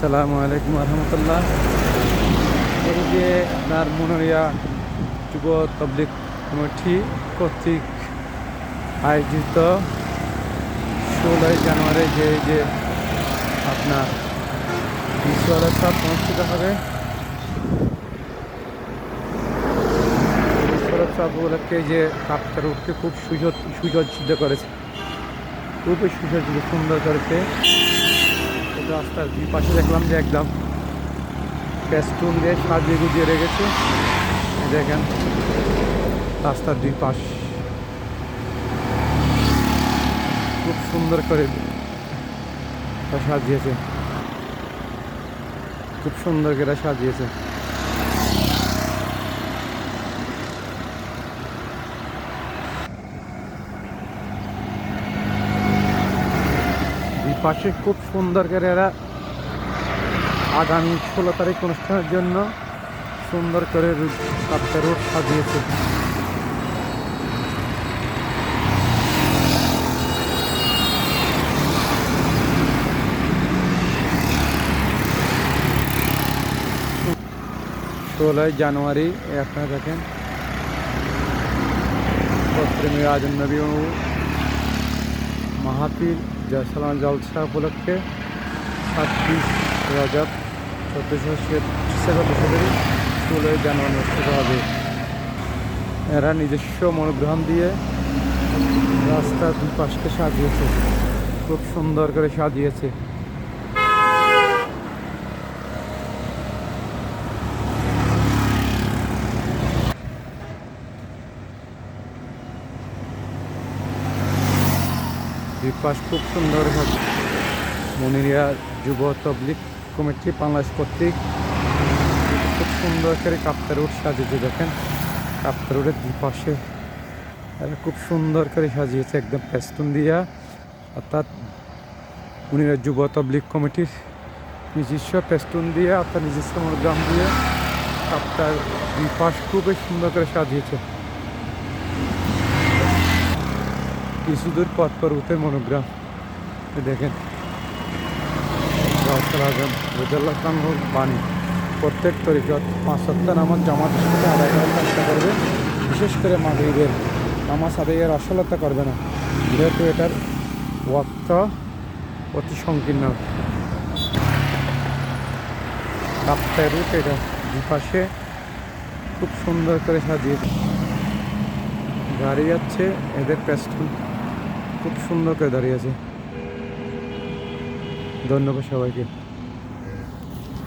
আসসালামু আলাইকুম রহমতুল্লাহ। যে আপনার মনোরিয়া যুব তবলিক কমিটি কর্তৃক আয়োজিত ষোলোই জানুয়ারি যে যে আপনার বিশ্ব অনুষ্ঠিত হবে উপলক্ষে যে কাপটার উঠতে খুব সুযোগ সুসজ্জিত করেছে। খুবই সুসজ্জিত, সুন্দর করেছে। রাস্তার দুই পাশে দেখলাম যে একদম প্যাস্টুন দিয়ে সাজিয়ে গুজিয়ে রেখেছে। দেখেন, রাস্তার দুই পাশ। খুব সুন্দর করে সাজিয়েছে। খুব সুন্দর করে সাজিয়েছে। পাশে খুব সুন্দর করে এরা আগামী ষোলো তারিখ অনুষ্ঠানের জন্য সুন্দর করে সাতটা রোড সাজিয়েছে। ষোলোই জানুয়ারি আপনারা দেখেন নবী ও মাহাতির জয়সালাম জলসা উপলক্ষে ছাব্বিশ রজব চোদ্দোশো ছেষট্টি ষোলোই অনুষ্ঠিত হবে। এরা নিজস্ব মনোগ্রহণ দিয়ে রাস্তার দুই পাশকে সাজিয়েছে। খুব সুন্দর করে সাজিয়েছে। দুই খুব সুন্দর মনিরিয়া যুব তবলিক কমিটি বাংলাদেশ কর্তৃক খুব সুন্দর করে কাপ্তার রোড সাজিয়েছে, দেখেন। কাপ্তার রোডের দুই পাশে খুব সুন্দর করে সাজিয়েছে একদম পেস্তুন দিয়া। অর্থাৎ মনিরিয়া যুব তবলিক কমিটির নিজস্ব পেস্তুন দিয়ে, অর্থাৎ নিজস্ব মনোগ্রাম দিয়ে কাপ্তার দুই পাশ খুবই সুন্দর করে সাজিয়েছে। কিছু দূর পথ পর্বতের মনোগ্রাম। এই দেখেন বাণী। প্রত্যেক তরিকত পাঁচ সপ্তাহ নামাজ জামাত সাথে আদায় করার চেষ্টা করবে। বিশেষ করে মাগরীবের নামাজ আদায়ের আসলতা করবে না। যেহেতু এটার ওয়াক্ত অতি সংকীর্ণ। কাপ্তায় রুট এটা দুপাশে খুব সুন্দর করে সাজিয়েছে গাড়ি যাচ্ছে, এদের পেস্টুল। খুব সুন্দর করে দাঁড়িয়ে আছে। ধন্যবাদ সবাইকে।